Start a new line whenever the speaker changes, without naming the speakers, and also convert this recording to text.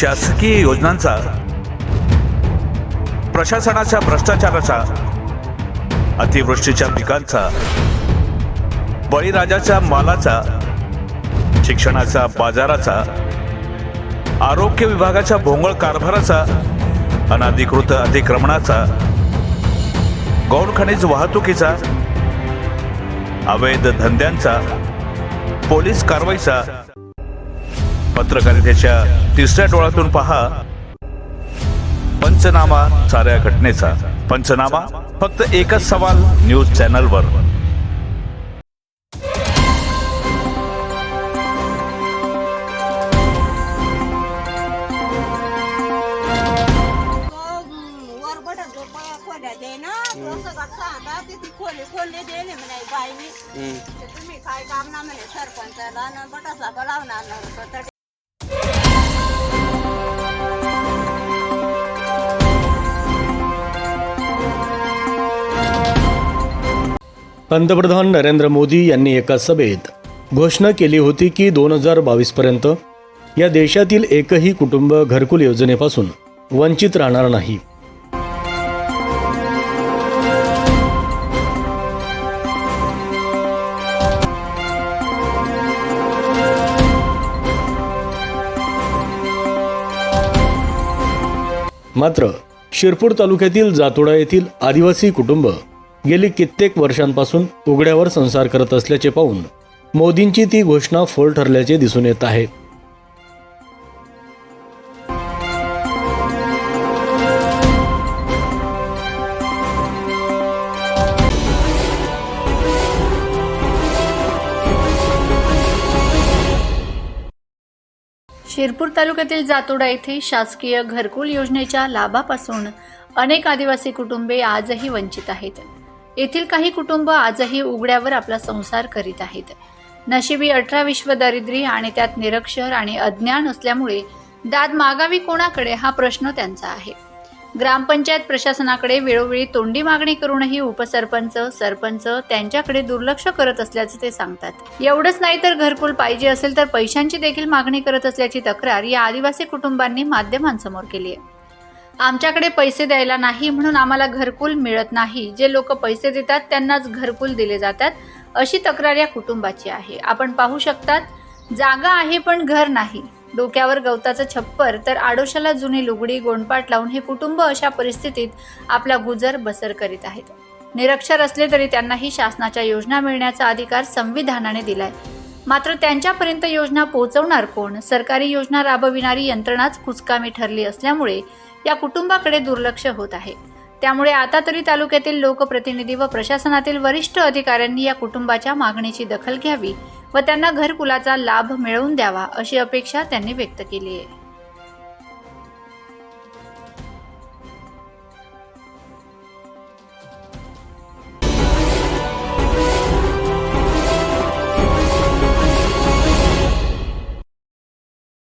शासकीय योजनांचा प्रशासनाच्या भ्रष्टाचाराचा अतिवृष्टीच्या पिकांचा बळीराजाच्या मालाचा शिक्षणाचा बाजाराचा आरोग्य विभागाच्या भोंगळ कारभाराचा अनाधिकृत अतिक्रमणाचा गौण खनिज वाहतुकीचा अवैध धंद्यांचा पोलीस कारवाईचा पत्रकारितेच्या तिसऱ्या डोळ्यातून पहा. पंचनामा साऱ्या घटनेचा. पंचनामा फक्त एकच सवाल न्यूज चॅनलवर.
काय काम ना म्हणे सरपंचाला बटासा लावणार
पंतप्रधान नरेंद्र मोदी यांनी एका सभेत घोषणा केली होती की दोन हजार बावीसपर्यंत या देशातील एकही कुटुंब घरकुल योजनेपासून वंचित राहणार नाही. मात्र शिरपूर तालुक्यातील जातोडा येथील आदिवासी कुटुंब गेली कित्येक वर्षांपासून उघड्यावर संसार करत असल्याचे पाहून मोदींची ती घोषणा फोल ठरल्याचे दिसून येत आहे.
शिरपूर तालुक्यातील जातोडा येथे शासकीय घरकुल योजनेच्या लाभापासून अनेक आदिवासी कुटुंबे आजही वंचित आहेत. येथील काही कुटुंब आजही उघड्यावर आपला संसार करीत आहेत. नशिबी अठरा विश्व दारिद्र्य आणि त्यात निरक्षर आणि अज्ञान असल्यामुळे दाद मागावी कोणाकडे हा प्रश्न त्यांचा आहे. ग्रामपंचायत प्रशासनाकडे वेळोवेळी तोंडी मागणी करूनही उपसरपंच सरपंच त्यांच्याकडे दुर्लक्ष करत असल्याचं ते सांगतात. एवढंच नाही तर घरकुल पाहिजे असेल तर पैशांची देखील मागणी करत असल्याची तक्रार या आदिवासी कुटुंबांनी माध्यमांसमोर केली आहे. आमच्याकडे पैसे द्यायला नाही म्हणून आम्हाला घरकुल मिळत नाही. जे लोक पैसे देतात त्यांनाच घरकुल दिले जातात. अशी तक्रार या कुटुंबाची आहे. आपण पाहू शकतात जागा आहे पण घर नाही. डोक्यावर गवताचं छप्पर तर आडोशाला जुनी लुगडी गोंडपाट लावून हे कुटुंब अशा परिस्थितीत आपला गुजर बसर करीत आहेत. निरक्षर असले तरी त्यांनाही शासनाच्या योजना मिळण्याचा अधिकार संविधानाने दिलाय. मात्र त्यांच्यापर्यंत योजना पोहोचवणार कोण? सरकारी योजना राबविणारी यंत्रणाच कुचकामी ठरली असल्यामुळे या कुटुंबाकडे दुर्लक्ष होत आहे. त्यामुळे आता तरी तालुक्यातील लोकप्रतिनिधी व प्रशासनातील वरिष्ठ अधिकाऱ्यांनी या कुटुंबाच्या मागणीची दखल घ्यावी व त्यांना घरकुलाचा लाभ मिळवून द्यावा अशी अपेक्षा त्यांनी व्यक्त केली आहे.